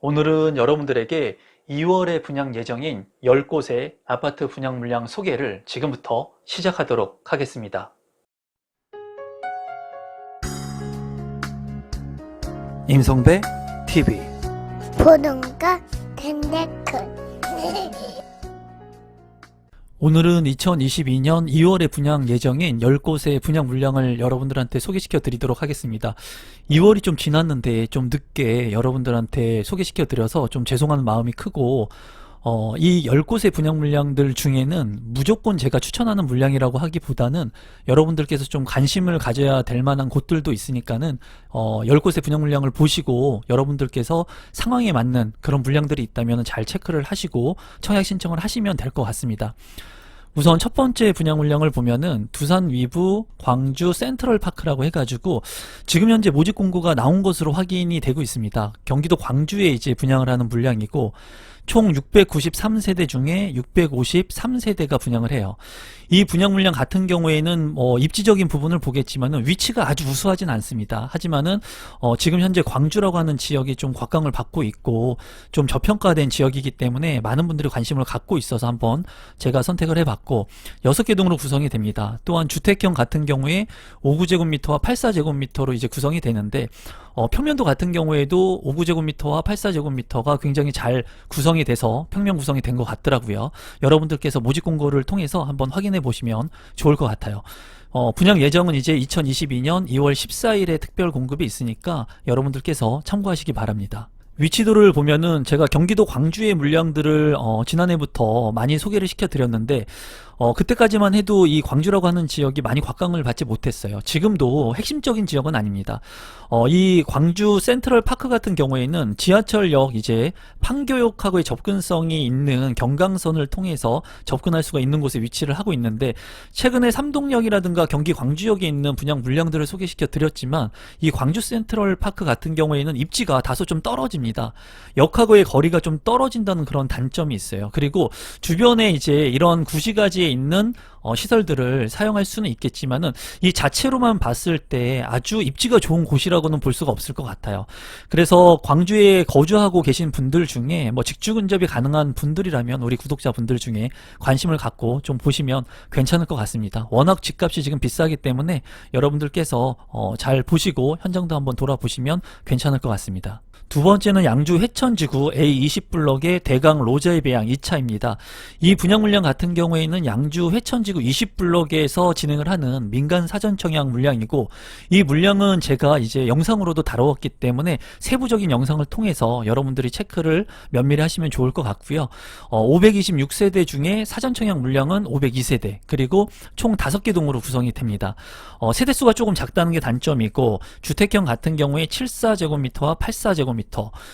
오늘은 여러분들에게 2월에 분양 예정인 10곳의 아파트 분양 물량 소개를 지금부터 시작하도록 하겠습니다. 임성배 TV 보동과 텐데크 오늘은 2022년 2월에 분양 예정인 10곳의 분양 물량을 여러분들한테 소개시켜 드리도록 하겠습니다. 2월이 좀 지났는데 좀 늦게 여러분들한테 소개시켜 드려서 좀 죄송한 마음이 크고 어, 이 10곳의 분양 물량들 중에는 무조건 제가 추천하는 물량이라고 하기보다는 여러분들께서 좀 관심을 가져야 될 만한 곳들도 있으니까는 어, 10곳의 분양 물량을 보시고 여러분들께서 상황에 맞는 그런 물량들이 있다면 잘 체크를 하시고 청약 신청을 하시면 될 것 같습니다. 우선 첫 번째 분양 물량을 보면은 두산 위브 광주 센트럴 파크라고 해가지고 지금 현재 모집 공고가 나온 것으로 확인이 되고 있습니다. 경기도 광주에 이제 분양을 하는 물량이고 총 693세대 중에 653세대가 분양을 해요. 이 분양 물량 같은 경우에는 뭐 입지적인 부분을 보겠지만은 위치가 아주 우수하진 않습니다. 하지만은 어 지금 현재 광주라고 하는 지역이 좀 곽강을 받고 있고 좀 저평가된 지역이기 때문에 많은 분들이 관심을 갖고 있어서 한번 제가 선택을 해봤고 6개 동으로 구성이 됩니다. 또한 주택형 같은 경우에 5구제곱미터와 84제곱미터로 이제 구성이 되는데 어, 평면도 같은 경우에도 5구제곱미터와 84제곱미터가 굉장히 잘 구성이 돼서 평면 구성이 된 것 같더라고요. 여러분들께서 모집 공고를 통해서 한번 확인해 보시면 좋을 것 같아요. 어, 분양 예정은 이제 2022년 2월 14일에 특별 공급이 있으니까 여러분들께서 참고하시기 바랍니다. 위치도를 보면은 제가 경기도 광주의 물량들을 어, 지난해부터 많이 소개를 시켜드렸는데 어, 그때까지만 해도 이 광주라고 하는 지역이 많이 곽강을 받지 못했어요. 지금도 핵심적인 지역은 아닙니다. 어, 이 광주 센트럴 파크 같은 경우에는 지하철역 이제 판교역하고의 접근성이 있는 경강선을 통해서 접근할 수가 있는 곳에 위치를 하고 있는데 최근에 삼동역이라든가 경기 광주역에 있는 분양 물량들을 소개시켜 드렸지만 이 광주 센트럴 파크 같은 경우에는 입지가 다소 좀 떨어집니다. 역하고의 거리가 좀 떨어진다는 그런 단점이 있어요. 그리고 주변에 이제 이런 구시가지 에 있는 어, 시설들을 사용할 수는 있겠지만은 이 자체로만 봤을 때 아주 입지가 좋은 곳이라고는 볼 수가 없을 것 같아요. 그래서 광주에 거주하고 계신 분들 중에 뭐 직주 근접이 가능한 분들이라면 우리 구독자분들 중에 관심을 갖고 좀 보시면 괜찮을 것 같습니다. 워낙 집값이 지금 비싸기 때문에 여러분들께서 어, 잘 보시고 현장도 한번 돌아보시면 괜찮을 것 같습니다. 두 번째는 양주 해천지구 A20 블럭의 대강 로저의 배양 2차입니다. 이 분양 물량 같은 경우에는 양주 해천지구 20 블럭에서 진행을 하는 민간 사전 청약 물량이고 이 물량은 제가 이제 영상으로도 다루었기 때문에 세부적인 영상을 통해서 여러분들이 체크를 면밀히 하시면 좋을 것 같고요. 어, 526세대 중에 사전 청약 물량은 502세대 그리고 총 5개 동으로 구성이 됩니다. 어, 세대수가 조금 작다는 게 단점이고 주택형 같은 경우에 74제곱미터와 84제곱미터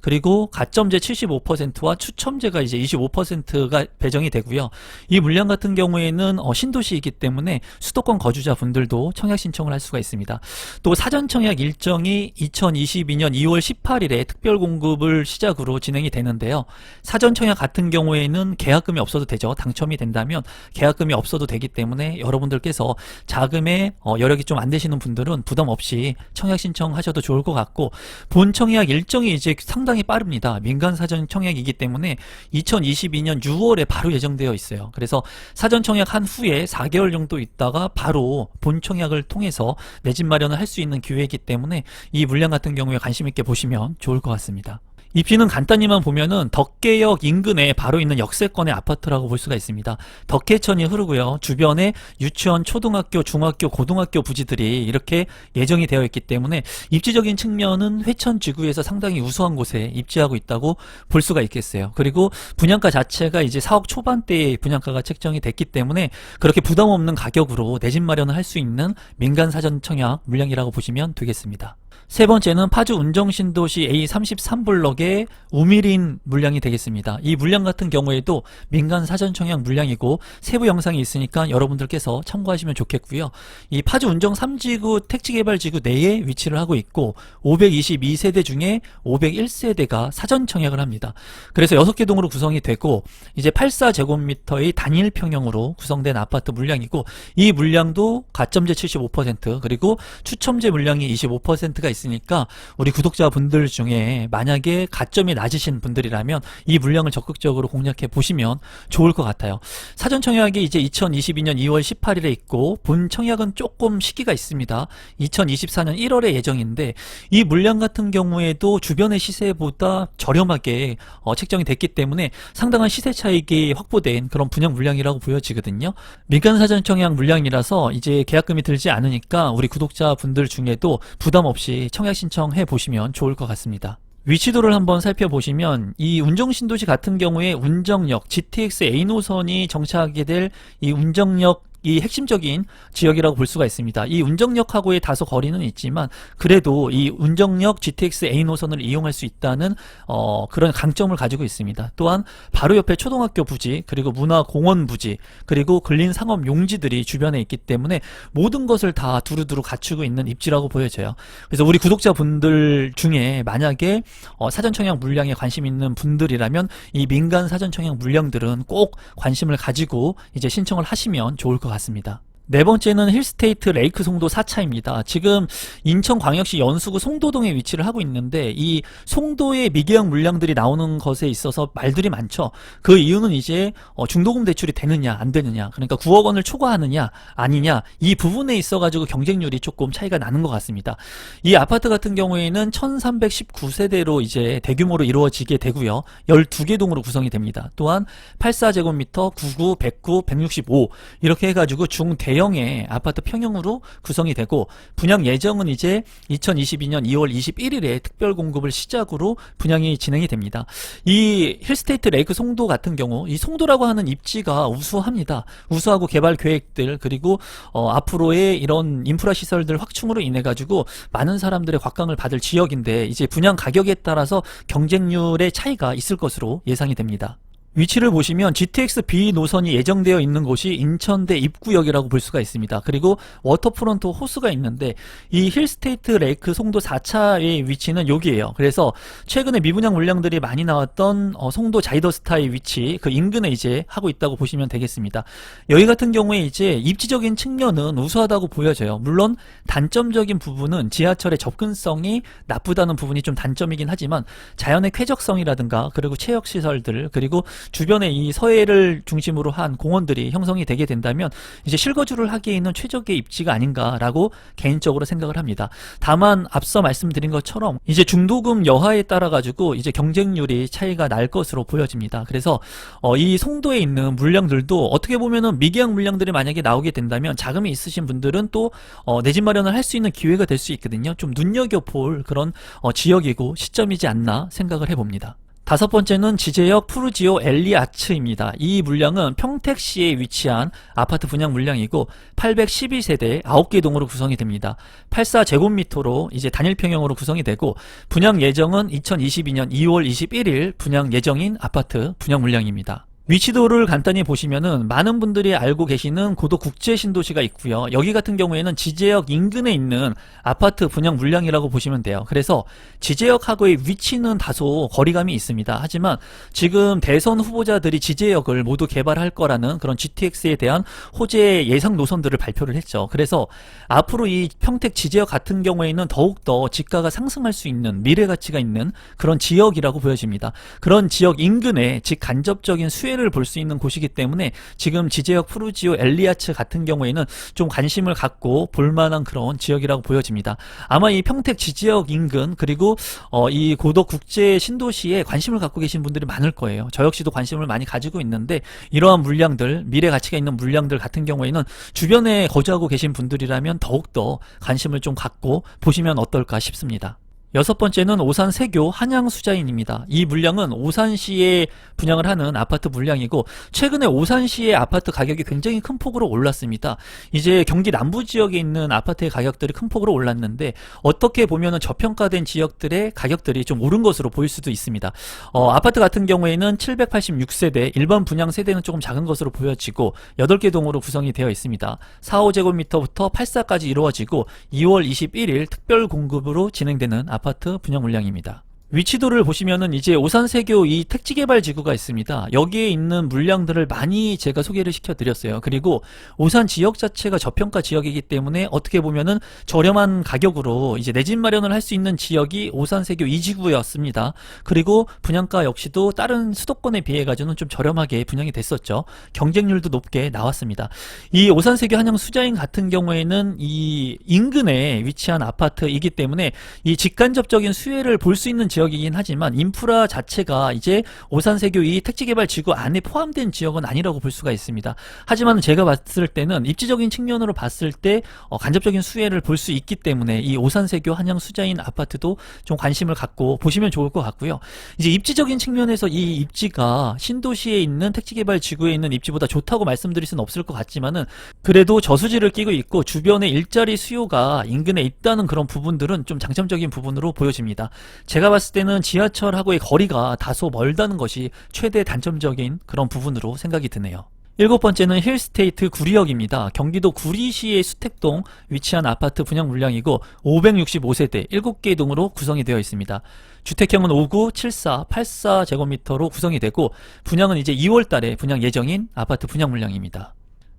그리고 가점제 75%와 추첨제가 이제 25%가 배정이 되고요. 이 물량 같은 경우에는 어, 신도시이기 때문에 수도권 거주자 분들도 청약 신청을 할 수가 있습니다. 또 사전 청약 일정이 2022년 2월 18일에 특별 공급을 시작으로 진행이 되는데요. 사전 청약 같은 경우에는 계약금이 없어도 되죠. 당첨이 된다면 계약금이 없어도 되기 때문에 여러분들께서 자금에 어, 여력이 좀 안 되시는 분들은 부담 없이 청약 신청하셔도 좋을 것 같고 본 청약 일정이 이제 상당히 빠릅니다. 민간 사전 청약이기 때문에 2022년 6월에 바로 예정되어 있어요. 그래서 사전 청약한 후에 4개월 정도 있다가 바로 본 청약을 통해서 내 집 마련을 할 수 있는 기회이기 때문에 이 물량 같은 경우에 관심 있게 보시면 좋을 것 같습니다. 입지는 간단히만 보면은 덕계역 인근에 바로 있는 역세권의 아파트라고 볼 수가 있습니다. 덕계천이 흐르고요. 주변에 유치원, 초등학교, 중학교, 고등학교 부지들이 이렇게 예정이 되어 있기 때문에 입지적인 측면은 회천 지구에서 상당히 우수한 곳에 입지하고 있다고 볼 수가 있겠어요. 그리고 분양가 자체가 이제 4억 초반대의 분양가가 책정이 됐기 때문에 그렇게 부담 없는 가격으로 내 집 마련을 할 수 있는 민간 사전 청약 물량이라고 보시면 되겠습니다. 세 번째는 파주 운정신도시 A33블럭의 우미린 물량이 되겠습니다. 이 물량 같은 경우에도 민간 사전 청약 물량이고 세부 영상이 있으니까 여러분들께서 참고하시면 좋겠고요. 이 파주 운정 3지구 택지개발지구 내에 위치를 하고 있고 522세대 중에 501세대가 사전 청약을 합니다. 그래서 6개 동으로 구성이 되고 이제 84제곱미터의 단일 평형으로 구성된 아파트 물량이고 이 물량도 가점제 75% 그리고 추첨제 물량이 25%가 차이가 있으니까 우리 구독자분들 중에 만약에 가점이 낮으신 분들이라면 이 물량을 적극적으로 공략해 보시면 좋을 것 같아요. 사전 청약이 이제 2022년 2월 18일에 있고 본 청약은 조금 시기가 있습니다. 2024년 1월에 예정인데 이 물량 같은 경우에도 주변의 시세보다 저렴하게 어, 책정이 됐기 때문에 상당한 시세 차익이 확보된 그런 분양 물량이라고 보여지거든요. 민간 사전 청약 물량이라서 이제 계약금이 들지 않으니까 우리 구독자분들 중에도 부담 없이 청약 신청해 보시면 좋을 것 같습니다. 위치도를 한번 살펴보시면 이 운정신도시 같은 경우에 운정역 GTX A 노선이 정차하게 될 이 운정역 이 핵심적인 지역이라고 볼 수가 있습니다. 이 운정역하고의 다소 거리는 있지만 그래도 이 운정역 GTX A 노선을 이용할 수 있다는 어, 그런 강점을 가지고 있습니다. 또한 바로 옆에 초등학교 부지 그리고 문화공원 부지 그리고 근린 상업 용지들이 주변에 있기 때문에 모든 것을 다 두루두루 갖추고 있는 입지라고 보여져요. 그래서 우리 구독자분들 중에 만약에 어, 사전 청약 물량에 관심 있는 분들이라면 이 민간 사전 청약 물량들은 꼭 관심을 가지고 이제 신청을 하시면 좋을 것 같 습니다. 네 번째는 힐스테이트 레이크 송도 4차입니다. 지금 인천광역시 연수구 송도동에 위치를 하고 있는데 이 송도의 미계약 물량들이 나오는 것에 있어서 말들이 많죠. 그 이유는 이제 어, 중도금 대출이 되느냐 안 되느냐 그러니까 9억 원을 초과하느냐 아니냐 이 부분에 있어가지고 경쟁률이 조금 차이가 나는 것 같습니다. 이 아파트 같은 경우에는 1319세대로 이제 대규모로 이루어지게 되고요. 12개 동으로 구성이 됩니다. 또한 84제곱미터, 99, 109, 165 이렇게 해가지고 중 대형의 아파트 평형으로 구성이 되고 분양 예정은 이제 2022년 2월 21일에 특별 공급을 시작으로 분양이 진행이 됩니다. 이 힐스테이트 레이크 송도 같은 경우 이 송도라고 하는 입지가 우수합니다. 우수하고 개발 계획들 그리고 어, 앞으로의 이런 인프라 시설들 확충으로 인해 가지고 많은 사람들의 곽강을 받을 지역인데 이제 분양 가격에 따라서 경쟁률의 차이가 있을 것으로 예상이 됩니다. 위치를 보시면 GTX B 노선이 예정되어 있는 곳이 인천대 입구역이라고 볼 수가 있습니다. 그리고 워터프론트 호수가 있는데 이 힐스테이트 레이크 송도 4차의 위치는 여기에요. 그래서 최근에 미분양 물량들이 많이 나왔던 어, 송도 자이더스타의 위치 그 인근에 이제 하고 있다고 보시면 되겠습니다. 여기 같은 경우에 이제 입지적인 측면은 우수하다고 보여져요. 물론 단점적인 부분은 지하철의 접근성이 나쁘다는 부분이 좀 단점이긴 하지만 자연의 쾌적성이라든가 그리고 체육 시설들 그리고 주변에 이 서해를 중심으로 한 공원들이 형성이 되게 된다면 이제 실거주를 하기에는 최적의 입지가 아닌가라고 개인적으로 생각을 합니다. 다만 앞서 말씀드린 것처럼 이제 중도금 여하에 따라 가지고 이제 경쟁률이 차이가 날 것으로 보여집니다. 그래서 어, 이 송도에 있는 물량들도 어떻게 보면은 미계약 물량들이 만약에 나오게 된다면 자금이 있으신 분들은 또 어, 내집 마련을 할 수 있는 기회가 될 수 있거든요. 좀 눈여겨볼 그런 어, 지역이고 시점이지 않나 생각을 해봅니다. 다섯 번째는 지제역 푸르지오 엘리아츠입니다. 이 물량은 평택시에 위치한 아파트 분양 물량이고 812세대 9개 동으로 구성이 됩니다. 84제곱미터로 이제 단일평형으로 구성이 되고 분양 예정은 2022년 2월 21일 분양 예정인 아파트 분양 물량입니다. 위치도를 간단히 보시면은 많은 분들이 알고 계시는 고도 국제 신도시가 있고요. 여기 같은 경우에는 지제역 인근에 있는 아파트 분양 물량이라고 보시면 돼요. 그래서 지제역하고의 위치는 다소 거리감이 있습니다. 하지만 지금 대선 후보자들이 지제역을 모두 개발할 거라는 그런 GTX에 대한 호재 예상 노선들을 발표를 했죠. 그래서 앞으로 이 평택 지제역 같은 경우에는 더욱더 지가가 상승할 수 있는 미래 가치가 있는 그런 지역이라고 보여집니다. 그런 지역 인근에 직간접적인 수혜 를 볼 수 있는 곳이기 때문에 지금 지제역 푸르지오 엘리아츠 같은 경우에는 좀 관심을 갖고 볼만한 그런 지역이라고 보여집니다. 아마 이 평택 지지역 인근 그리고 어, 이 고덕 국제 신도시에 관심을 갖고 계신 분들이 많을 거예요. 저 역시도 관심을 많이 가지고 있는데 이러한 물량들 미래 가치가 있는 물량들 같은 경우에는 주변에 거주하고 계신 분들이라면 더욱더 관심을 좀 갖고 보시면 어떨까 싶습니다. 여섯 번째는 오산 세교 한양 수자인입니다. 이 물량은 오산시에 분양을 하는 아파트 물량이고 최근에 오산시의 아파트 가격이 굉장히 큰 폭으로 올랐습니다. 이제 경기 남부 지역에 있는 아파트의 가격들이 큰 폭으로 올랐는데 어떻게 보면은 저평가된 지역들의 가격들이 좀 오른 것으로 보일 수도 있습니다. 어, 아파트 같은 경우에는 786세대, 일반 분양 세대는 조금 작은 것으로 보여지고 8개 동으로 구성이 되어 있습니다. 4, 5제곱미터부터 8사까지 이루어지고 2월 21일 특별 공급으로 진행되는 아파트 분양 물량입니다. 위치도를 보시면은 이제 오산세교 이 택지개발 지구가 있습니다. 여기에 있는 물량들을 많이 제가 소개를 시켜드렸어요. 그리고 오산 지역 자체가 저평가 지역이기 때문에 어떻게 보면은 저렴한 가격으로 이제 내 집 마련을 할 수 있는 지역이 오산세교 이 지구였습니다. 그리고 분양가 역시도 다른 수도권에 비해 가지고는 좀 저렴하게 분양이 됐었죠. 경쟁률도 높게 나왔습니다. 이 오산세교 한양 수자인 같은 경우에는 이 인근에 위치한 아파트이기 때문에 이 직간접적인 수혜를 볼 수 있는 지역이긴 하지만 인프라 자체가 이제 오산세교 이 택지개발 지구 안에 포함된 지역은 아니라고 볼 수가 있습니다. 하지만 제가 봤을 때는 입지적인 측면으로 봤을 때 어, 간접적인 수혜를 볼 수 있기 때문에 이 오산세교 한양 수자인 아파트도 좀 관심을 갖고 보시면 좋을 것 같고요. 이제 입지적인 측면에서 이 입지가 신도시에 있는 택지개발 지구에 있는 입지보다 좋다고 말씀드릴 수는 없을 것 같지만은 그래도 저수지를 끼고 있고 주변에 일자리 수요가 인근에 있다는 그런 부분들은 좀 장점적인 부분으로 보여집니다. 제가 봤을 때는 지하철하고의 거리가 다소 멀다는 것이 최대 단점적인 그런 부분으로 생각이 드네요. 일곱 번째는 힐스테이트 구리역입니다. 경기도 구리시의 수택동 위치한 아파트 분양 물량이고 565세대 7개의 동으로 구성이 되어 있습니다. 주택형은 59, 74, 84제곱미터로 구성이 되고 분양은 이제 2월 달에 분양 예정인 아파트 분양 물량입니다.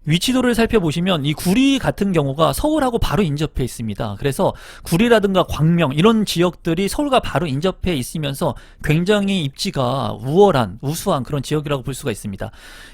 위치도를 살펴보시면 이 구리 같은 경우가 서울하고 바로 인접해 있습니다. 그래서 구리라든가 광명 이런 지역들이 서울과 바로 인접해 있으면서 굉장히 입지가 우월한 우수한 그런 지역이라고 볼 수가 있습니다.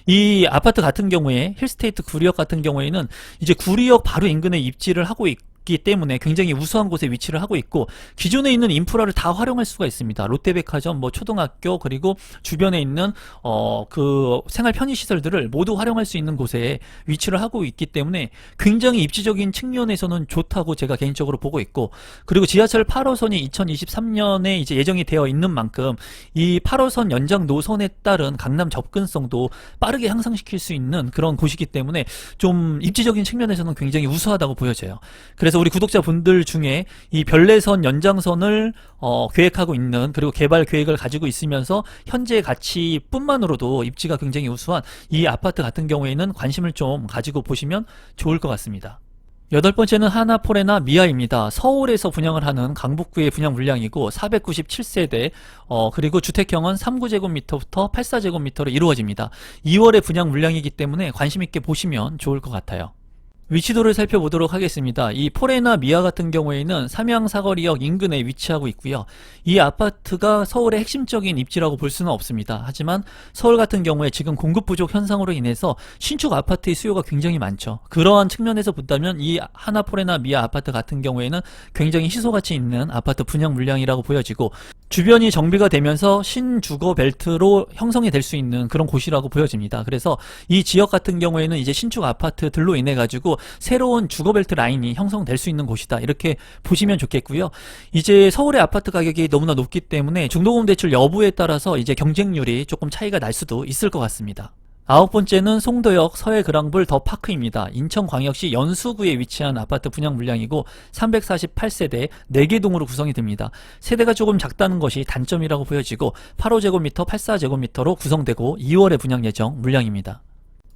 이 아파트 같은 경우에 힐스테이트 구리역 같은 경우에는 이제 구리역 바로 인근에 입지를 하고 있고 기 때문에 굉장히 우수한 곳에 위치를 하고 있고 기존에 있는 인프라를 다 활용할 수가 있습니다. 롯데백화점, 뭐 초등학교 그리고 주변에 있는 어 그 생활 편의 시설들을 모두 활용할 수 있는 곳에 위치를 하고 있기 때문에 굉장히 입지적인 측면에서는 좋다고 제가 개인적으로 보고 있고 그리고 지하철 8호선이 2023년에 이제 예정이 되어 있는 만큼 이 8호선 연장 노선에 따른 강남 접근성도 빠르게 향상시킬 수 있는 그런 곳이기 때문에 좀 입지적인 측면에서는 굉장히 우수하다고 보여져요. 그래서 우리 구독자분들 중에 이 별내선 연장선을 어, 계획하고 있는 그리고 개발 계획을 가지고 있으면서 현재 가치뿐만으로도 입지가 굉장히 우수한 이 아파트 같은 경우에는 관심을 좀 가지고 보시면 좋을 것 같습니다. 여덟 번째는 하나포레나 미아입니다. 서울에서 분양을 하는 강북구의 분양 물량이고 497세대 어 그리고 주택형은 39제곱미터부터 84제곱미터로 이루어집니다. 2월에 분양 물량이기 때문에 관심 있게 보시면 좋을 것 같아요. 위치도를 살펴보도록 하겠습니다. 이 포레나 미아 같은 경우에는 삼양 사거리역 인근에 위치하고 있고요. 이 아파트가 서울의 핵심적인 입지라고 볼 수는 없습니다. 하지만 서울 같은 경우에 지금 공급 부족 현상으로 인해서 신축 아파트의 수요가 굉장히 많죠. 그러한 측면에서 본다면 이 하나 포레나 미아 아파트 같은 경우에는 굉장히 희소가치 있는 아파트 분양 물량이라고 보여지고 주변이 정비가 되면서 신주거 벨트로 형성이 될 수 있는 그런 곳이라고 보여집니다. 그래서 이 지역 같은 경우에는 이제 신축 아파트들로 인해 가지고 새로운 주거 벨트 라인이 형성될 수 있는 곳이다. 이렇게 보시면 좋겠고요. 이제 서울의 아파트 가격이 너무나 높기 때문에 중도금 대출 여부에 따라서 이제 경쟁률이 조금 차이가 날 수도 있을 것 같습니다. 아홉 번째는 송도역 서해그랑불 더 파크입니다. 인천광역시 연수구에 위치한 아파트 분양 물량이고 348세대 4개 동으로 구성이 됩니다. 세대가 조금 작다는 것이 단점이라고 보여지고 85제곱미터, 84제곱미터로 구성되고 2월에 분양 예정 물량입니다.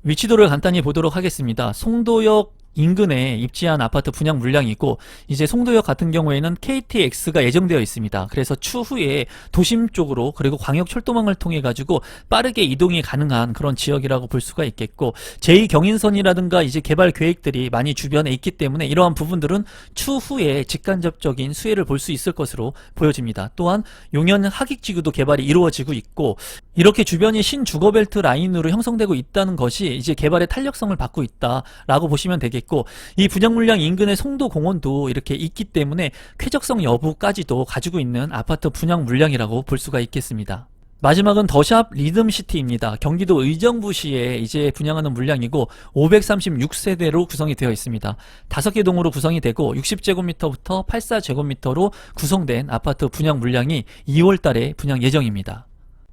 위치도를 간단히 보도록 하겠습니다. 송도역 인근에 입지한 아파트 분양 물량이 있고 이제 송도역 같은 경우에는 KTX가 예정되어 있습니다. 그래서 추후에 도심 쪽으로 그리고 광역 철도망을 통해 가지고 빠르게 이동이 가능한 그런 지역이라고 볼 수가 있겠고 제2 경인선이라든가 이제 개발 계획들이 많이 주변에 있기 때문에 이러한 부분들은 추후에 직간접적인 수혜를 볼 수 있을 것으로 보여집니다. 또한 용현 하객지구도 개발이 이루어지고 있고 이렇게 주변이 신주거벨트 라인으로 형성되고 있다는 것이 이제 개발의 탄력성을 받고 있다라고 보시면 되겠 고 이 분양 물량 인근의 송도 공원도 이렇게 있기 때문에 쾌적성 여부까지도 가지고 있는 아파트 분양 물량이라고 볼 수가 있겠습니다. 마지막은 더샵 리듬시티입니다. 경기도 의정부시에 이제 분양하는 물량이고 536세대로 구성이 되어 있습니다. 5개 동으로 구성이 되고 60제곱미터부터 84제곱미터로 구성된 아파트 분양 물량이 2월 달에 분양 예정입니다.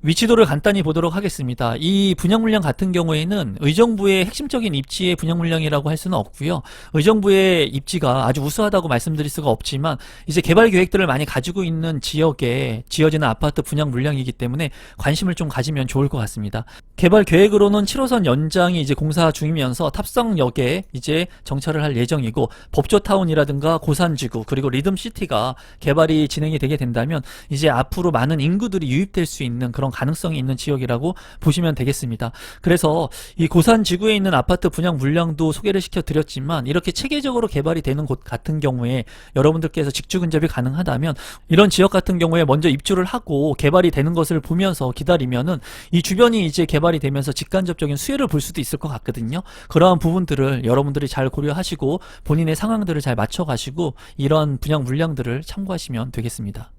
위치도를 간단히 보도록 하겠습니다. 이 분양 물량 같은 경우에는 의정부의 핵심적인 입지의 분양 물량이라고 할 수는 없고요. 의정부의 입지가 아주 우수하다고 말씀드릴 수가 없지만 이제 개발 계획들을 많이 가지고 있는 지역에 지어지는 아파트 분양 물량이기 때문에 관심을 좀 가지면 좋을 것 같습니다. 개발 계획으로는 7호선 연장이 이제 공사 중이면서 탑성역에 이제 정차를 할 예정이고 법조타운이라든가 고산지구 그리고 리듬시티가 개발이 진행이 되게 된다면 이제 앞으로 많은 인구들이 유입될 수 있는 그런 가능성이 있는 지역이라고 보시면 되겠습니다. 그래서 이 고산 지구에 있는 아파트 분양 물량도 소개를 시켜 드렸지만 이렇게 체계적으로 개발이 되는 곳 같은 경우에 여러분들께서 직주 근접이 가능하다면 이런 지역 같은 경우에 먼저 입주를 하고 개발이 되는 것을 보면서 기다리면은 이 주변이 이제 개발이 되면서 직간접적인 수혜를 볼 수도 있을 것 같거든요. 그러한 부분들을 여러분들이 잘 고려하시고 본인의 상황들을 잘 맞춰 가시고 이런 분양 물량들을 참고하시면 되겠습니다.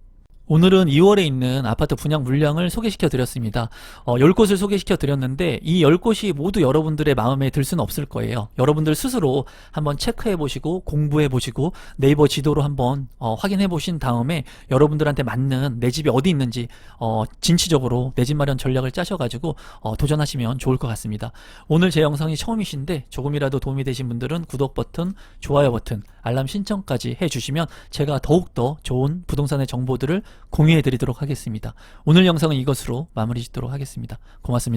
오늘은 2월에 있는 아파트 분양 물량을 소개시켜 드렸습니다. 어, 10곳을 소개시켜 드렸는데 이 10곳이 모두 여러분들의 마음에 들 수는 없을 거예요. 여러분들 스스로 한번 체크해 보시고 공부해 보시고 네이버 지도로 한번 어, 확인해 보신 다음에 여러분들한테 맞는 내 집이 어디 있는지 어, 진취적으로 내 집 마련 전략을 짜셔 가지고 어, 도전하시면 좋을 것 같습니다. 오늘 제 영상이 처음이신데 조금이라도 도움이 되신 분들은 구독 버튼, 좋아요 버튼, 알람 신청까지 해 주시면 제가 더욱더 좋은 부동산의 정보들을 공유해 드리도록 하겠습니다. 오늘 영상은 이것으로 마무리 짓도록 하겠습니다. 고맙습니다.